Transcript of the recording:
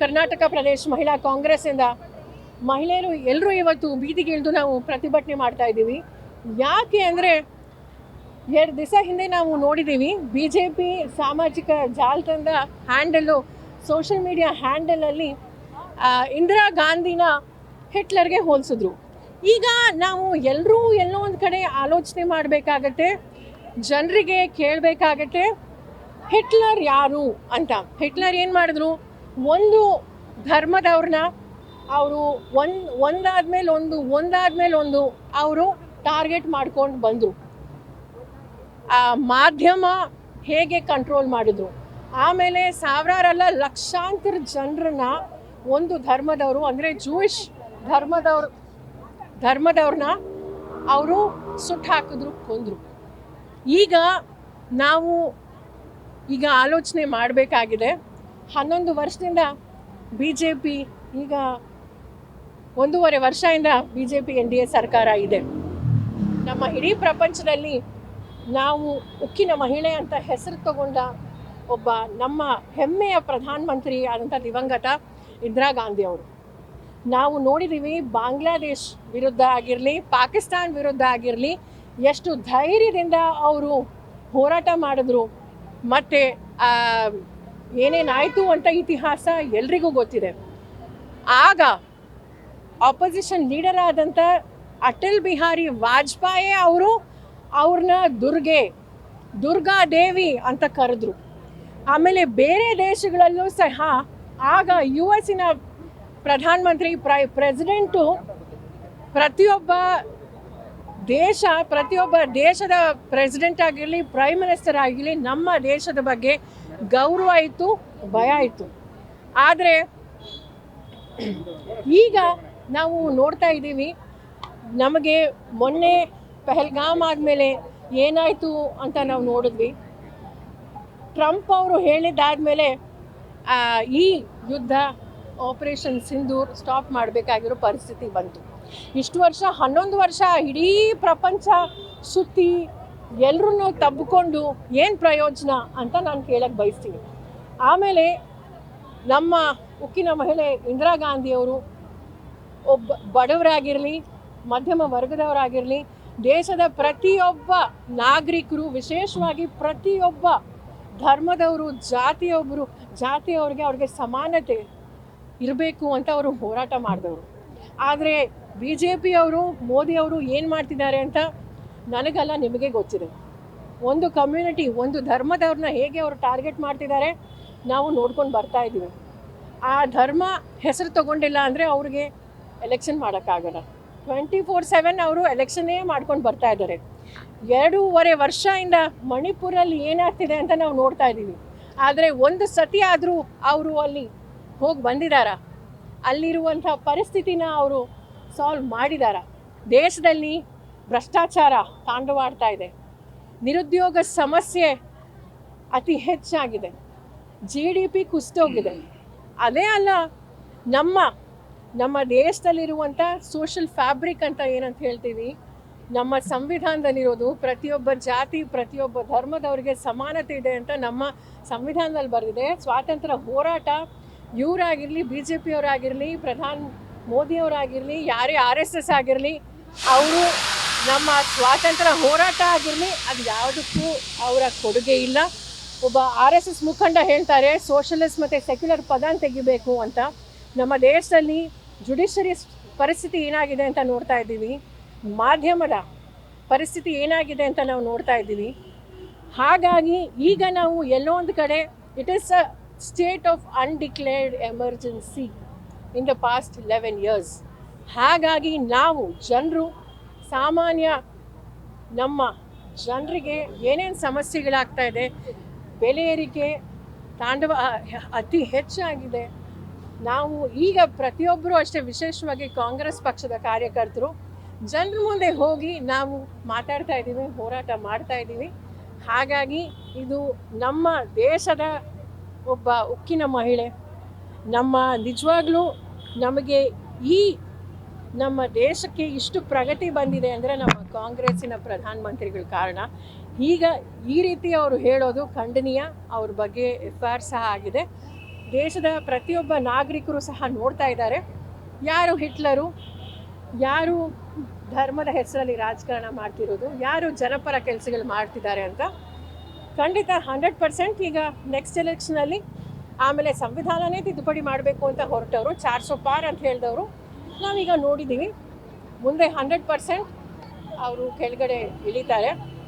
ಕರ್ನಾಟಕ ಪ್ರದೇಶ ಮಹಿಳಾ ಕಾಂಗ್ರೆಸ್ಸಿಂದ ಮಹಿಳೆಯರು ಎಲ್ಲರೂ ಇವತ್ತು ಬೀದಿಗೆ ಇಳಿದು ನಾವು ಪ್ರತಿಭಟನೆ ಮಾಡ್ತಾ ಇದ್ದೀವಿ. ಯಾಕೆ ಅಂದರೆ ಎರಡು ದಿವಸ ಹಿಂದೆ ನಾವು ನೋಡಿದ್ದೀವಿ ಬಿ ಜೆ ಪಿ ಸಾಮಾಜಿಕ ಜಾಲತಾಣದ ಹ್ಯಾಂಡಲ್ಲು, ಸೋಷಿಯಲ್ ಮೀಡಿಯಾ ಹ್ಯಾಂಡಲಲ್ಲಿ ಇಂದಿರಾ ಗಾಂಧಿನ ಹಿಟ್ಲರ್ಗೆ ಹೋಲಿಸಿದ್ರು. ಈಗ ನಾವು ಎಲ್ಲರೂ ಎಲ್ಲೋ ಒಂದು ಕಡೆ ಆಲೋಚನೆ ಮಾಡಬೇಕಾಗತ್ತೆ, ಜನರಿಗೆ ಕೇಳಬೇಕಾಗತ್ತೆ, ಹಿಟ್ಲರ್ ಯಾರು ಅಂತ. ಹಿಟ್ಲರ್ ಏನು ಮಾಡಿದ್ರು? ಒಂದು ಧರ್ಮದವ್ರನ್ನ ಅವರು ಒಂದು, ಒಂದಾದ್ಮೇಲೆ ಒಂದು ಒಂದಾದ್ಮೇಲೆ ಒಂದು ಅವರು ಟಾರ್ಗೆಟ್ ಮಾಡ್ಕೊಂಡು ಬಂದರು. ಆ ಮಾಧ್ಯಮ ಹೇಗೆ ಕಂಟ್ರೋಲ್ ಮಾಡಿದ್ರು? ಆಮೇಲೆ ಸಾವಿರಾರಲ್ಲ ಲಕ್ಷಾಂತರ ಜನರನ್ನ ಒಂದು ಧರ್ಮದವರು, ಅಂದರೆ ಜೂಯಿಷ್ ಧರ್ಮದವ್ರು, ಧರ್ಮದವ್ರನ್ನ ಅವರು ಸುಟ್ಟು ಹಾಕಿದ್ರು, ಕೊಂದರು. ಈಗ ನಾವು ಈಗ ಆಲೋಚನೆ ಮಾಡಬೇಕಾಗಿದೆ. ಹನ್ನೊಂದು ವರ್ಷದಿಂದ ಬಿ ಜೆ ಪಿ ಈಗ ಒಂದೂವರೆ ವರ್ಷದಿಂದ B J P N D A ಸರ್ಕಾರ ಇದೆ. ನಮ್ಮ ಇಡೀ ಪ್ರಪಂಚದಲ್ಲಿ ನಾವು ಉಕ್ಕಿನ ಮಹಿಳೆ ಅಂತ ಹೆಸರು ತಗೊಂಡ ಒಬ್ಬ ನಮ್ಮ ಹೆಮ್ಮೆಯ ಪ್ರಧಾನಮಂತ್ರಿ ಆದಂಥ ದಿವಂಗತ ಇಂದಿರಾ ಗಾಂಧಿ ಅವರು. ನಾವು ನೋಡಿದ್ದೀವಿ ಬಾಂಗ್ಲಾದೇಶ್ ವಿರುದ್ಧ ಆಗಿರಲಿ, ಪಾಕಿಸ್ತಾನ್ ವಿರುದ್ಧ ಆಗಿರಲಿ, ಎಷ್ಟು ಧೈರ್ಯದಿಂದ ಅವರು ಹೋರಾಟ ಮಾಡಿದ್ರು. ಮತ್ತು ಏನೇನಾಯಿತು ಅಂತ ಇತಿಹಾಸ ಎಲ್ರಿಗೂ ಗೊತ್ತಿದೆ. ಆಗ ಆಪೋಸಿಷನ್ ಲೀಡರ್ ಆದಂಥ ಅಟಲ್ ಬಿಹಾರಿ ವಾಜಪೇಯಿ ಅವರು ಅವ್ರನ್ನ ದುರ್ಗೆ, ದುರ್ಗಾ ದೇವಿ ಅಂತ ಕರೆದ್ರು. ಆಮೇಲೆ ಬೇರೆ ದೇಶಗಳಲ್ಲೂ ಸಹ ಆಗ ಯು ಎಸ್ಸಿನ ಪ್ರಧಾನಮಂತ್ರಿ ಪ್ರೈ, ಪ್ರೆಸಿಡೆಂಟು ಪ್ರತಿಯೊಬ್ಬ ದೇಶ, ಪ್ರತಿಯೊಬ್ಬ ದೇಶದ ಪ್ರೆಸಿಡೆಂಟ್ ಆಗಿರಲಿ, ಪ್ರೈಮ್ ಮಿನಿಸ್ಟರ್ ಆಗಿರಲಿ, ನಮ್ಮ ದೇಶದ ಬಗ್ಗೆ ಗೌರವ ಇತ್ತು ಭಯ ಇತ್ತು ಆದರೆ, ಈಗ ನಾವು ನೋಡ್ತಾ ಇದ್ದೀವಿ, ನಮಗೆ ಮೊನ್ನೆ ಪೆಹಲ್ಗಾಮ್ ಆದಮೇಲೆ ಏನಾಯಿತು ಅಂತ ನಾವು ನೋಡಿದ್ವಿ. ಟ್ರಂಪ್ ಅವರು ಹೇಳಿದ್ದಾದಮೇಲೆ ಈ ಯುದ್ಧ ಆಪರೇಷನ್ ಸಿಂಧೂರ್ ಸ್ಟಾಪ್ ಮಾಡಬೇಕಾಗಿರೋ ಪರಿಸ್ಥಿತಿ ಬಂತು. ಇಷ್ಟು ವರ್ಷ, ಹನ್ನೊಂದು ವರ್ಷ ಇಡೀ ಪ್ರಪಂಚ ಸುತ್ತಿ ಎಲ್ಲರನ್ನೂ ತಬ್ಕೊಂಡು ಏನು ಪ್ರಯೋಜನ ಅಂತ ನಾನು ಕೇಳಕ್ಕೆ ಬಯಸ್ತೀನಿ. ಆಮೇಲೆ ನಮ್ಮ ಉಕ್ಕಿನ ಮಹಿಳೆ ಇಂದಿರಾ ಗಾಂಧಿಯವರು ಒಬ್ಬ ಬಡವರಾಗಿರಲಿ, ಮಧ್ಯಮ ವರ್ಗದವರಾಗಿರಲಿ, ದೇಶದ ಪ್ರತಿಯೊಬ್ಬ ನಾಗರಿಕರು, ವಿಶೇಷವಾಗಿ ಪ್ರತಿಯೊಬ್ಬ ಧರ್ಮದವರು ಜಾತಿಯೊಬ್ಬರು ಜಾತಿಯವ್ರಿಗೆ ಅವ್ರಿಗೆ ಸಮಾನತೆ ಇರಬೇಕು ಅಂತ ಅವರು ಹೋರಾಟ ಮಾಡಿದವರು. ಆದರೆ ಬಿ ಜೆ ಪಿಯವರು ಮೋದಿಯವರು ಏನು ಮಾಡ್ತಿದ್ದಾರೆ ಅಂತ ನನಗಲ್ಲ ನಿಮಗೆ ಗೊತ್ತಿದೆ. ಒಂದು ಕಮ್ಯುನಿಟಿ ಒಂದು ಧರ್ಮದವ್ರನ್ನ ಹೇಗೆ ಅವರು ಟಾರ್ಗೆಟ್ ಮಾಡ್ತಿದ್ದಾರೆ, ನಾವು ನೋಡ್ಕೊಂಡು ಬರ್ತಾ ಇದ್ದೀವಿ. ಆ ಧರ್ಮ ಹೆಸರು ತಗೊಂಡಿಲ್ಲ ಅಂದರೆ ಅವ್ರಿಗೆ ಎಲೆಕ್ಷನ್ ಮಾಡೋಕ್ಕಾಗಲ್ಲ. ಟ್ವೆಂಟಿ ಫೋರ್ ಸೆವೆನ್ ಅವರು ಎಲೆಕ್ಷನ್ನೇ ಮಾಡ್ಕೊಂಡು ಬರ್ತಾ ಇದ್ದಾರೆ. ಎರಡೂವರೆ ವರ್ಷದಿಂದ ಮಣಿಪುರಲ್ಲಿ ಏನಾಗ್ತಿದೆ ಅಂತ ನಾವು ನೋಡ್ತಾ ಇದ್ದೀವಿ. ಆದರೆ ಒಂದು ಸತಿ ಆದರೂ ಅವರು ಅಲ್ಲಿ ಹೋಗಿ ಬಂದಿದ್ದಾರಾ? ಅಲ್ಲಿರುವಂಥ ಪರಿಸ್ಥಿತಿನ ಅವರು ಸಾಲ್ವ್ ಮಾಡಿದಾರ ದೇಶದಲ್ಲಿ ಭ್ರಷ್ಟಾಚಾರ ತಾಂಡವಾಡ್ತಾ ಇದೆ. ನಿರುದ್ಯೋಗ ಸಮಸ್ಯೆ ಅತಿ ಹೆಚ್ಚಾಗಿದೆ. ಜಿ ಡಿ ಪಿ ಕುಸಿದೋಗಿದೆ ಅದೇ ಅಲ್ಲ, ನಮ್ಮ ನಮ್ಮ ದೇಶದಲ್ಲಿರುವಂಥ ಸೋಷಲ್ ಫ್ಯಾಬ್ರಿಕ್ ಅಂತ ಏನಂತ ಹೇಳ್ತೀವಿ, ನಮ್ಮ ಸಂವಿಧಾನದಲ್ಲಿರೋದು ಪ್ರತಿಯೊಬ್ಬ ಜಾತಿ, ಪ್ರತಿಯೊಬ್ಬ ಧರ್ಮದವರಿಗೆ ಸಮಾನತೆ ಇದೆ ಅಂತ ನಮ್ಮ ಸಂವಿಧಾನದಲ್ಲಿ ಬರೆದಿದೆ. ಸ್ವಾತಂತ್ರ್ಯ ಹೋರಾಟ, ಇವರಾಗಿರಲಿ ಬಿ ಜೆ ಪಿಯವರಾಗಿರಲಿ ಪ್ರಧಾನ್ ಮೋದಿಯವರಾಗಿರಲಿ, ಯಾರೇ ಆರ್ ಎಸ್ ಎಸ್ ಆಗಿರಲಿ, ಅವರು ನಮ್ಮ ಸ್ವಾತಂತ್ರ್ಯ ಹೋರಾಟ ಆಗಿರಲಿ, ಅದು ಯಾವುದಕ್ಕೂ ಅವರ ಕೊಡುಗೆ ಇಲ್ಲ. ಒಬ್ಬ ಆರ್ ಎಸ್ ಎಸ್ ಮುಖಂಡ ಹೇಳ್ತಾರೆ, ಸೋಷಲಿಸ್ಟ್ ಮತ್ತು ಸೆಕ್ಯುಲರ್ ಪದ ತೆಗಿಬೇಕು ಅಂತ. ನಮ್ಮ ದೇಶದಲ್ಲಿ ಜುಡಿಷರಿ ಪರಿಸ್ಥಿತಿ ಏನಾಗಿದೆ ಅಂತ ನೋಡ್ತಾ ಇದ್ದೀವಿ. ಮಾಧ್ಯಮದ ಪರಿಸ್ಥಿತಿ ಏನಾಗಿದೆ ಅಂತ ನಾವು ನೋಡ್ತಾ ಇದ್ದೀವಿ. ಹಾಗಾಗಿ ಈಗ ನಾವು ಎಲ್ಲೋ ಒಂದು ಕಡೆ it is a state of undeclared emergency in the past eleven years ಹಾಗಾಗಿ ನಾವು, ಜನರು ಸಾಮಾನ್ಯ ನಮ್ಮ ಜನರಿಗೆ ಏನೇನು ಸಮಸ್ಯೆಗಳಾಗ್ತಾ ಇದೆ, ಬೆಲೆ ಏರಿಕೆ, ತಾಂಡವ, ಅತಿ ಹೆಚ್ಚಾಗಿದೆ. ನಾವು ಈಗ ಪ್ರತಿಯೊಬ್ಬರು ಅಷ್ಟೇ ವಿಶೇಷವಾಗಿ ಕಾಂಗ್ರೆಸ್ ಪಕ್ಷದ ಕಾರ್ಯಕರ್ತರು, ಜನರ ಮುಂದೆ ಹೋಗಿ ನಾವು ಮಾತಾಡ್ತಾ ಇದ್ದೀವಿ, ಹೋರಾಟ ಮಾಡ್ತಾ ಇದ್ದೀವಿ. ಹಾಗಾಗಿ ಇದು ನಮ್ಮ ದೇಶದ ಒಬ್ಬ ಉಕ್ಕಿನ ಮಹಿಳೆ. ನಮ್ಮ ನಿಜವಾಗ್ಲೂ ನಮಗೆ ಈ ನಮ್ಮ ದೇಶಕ್ಕೆ ಇಷ್ಟು ಪ್ರಗತಿ ಬಂದಿದೆ ಅಂದರೆ ನಮ್ಮ ಕಾಂಗ್ರೆಸ್ಸಿನ ಪ್ರಧಾನಮಂತ್ರಿಗಳ ಕಾರಣ. ಈಗ ಈ ರೀತಿ ಅವರು ಹೇಳೋದು ಖಂಡನೀಯ, ಅವ್ರ ಬಗ್ಗೆ ಎಫ್ ಸಹ ಆಗಿದೆ. ದೇಶದ ಪ್ರತಿಯೊಬ್ಬ ನಾಗರಿಕರು ಸಹ ನೋಡ್ತಾ ಇದ್ದಾರೆ. ಯಾರು ಹಿಟ್ಲರು, ಯಾರು ಧರ್ಮದ ಹೆಸರಲ್ಲಿ ರಾಜಕಾರಣ ಮಾಡ್ತಿರೋದು, ಯಾರು ಜನಪರ ಕೆಲಸಗಳು ಮಾಡ್ತಿದ್ದಾರೆ ಅಂತ. ಖಂಡಿತ ಹಂಡ್ರೆಡ್ ಪರ್ಸೆಂಟ್ ಈಗ ನೆಕ್ಸ್ಟ್ ಎಲೆಕ್ಷನಲ್ಲಿ ಆಮೇಲೆ ಸಂವಿಧಾನನೇ ತಿದ್ದುಪಡಿ ಮಾಡಬೇಕು ಅಂತ ಹೊರಟವರು. ಚಾರ್ ಸೋ ಪಾರ್ ಅಂತ ಹೇಳಿದವರು. ನಾವೀಗ ನೋಡಿದ್ದೀವಿ. ಮುಂದೆ ಹಂಡ್ರೆಡ್ ಪರ್ಸೆಂಟ್ ಅವರು ಕೆಳಗಡೆ ಇಳಿತಾರೆ.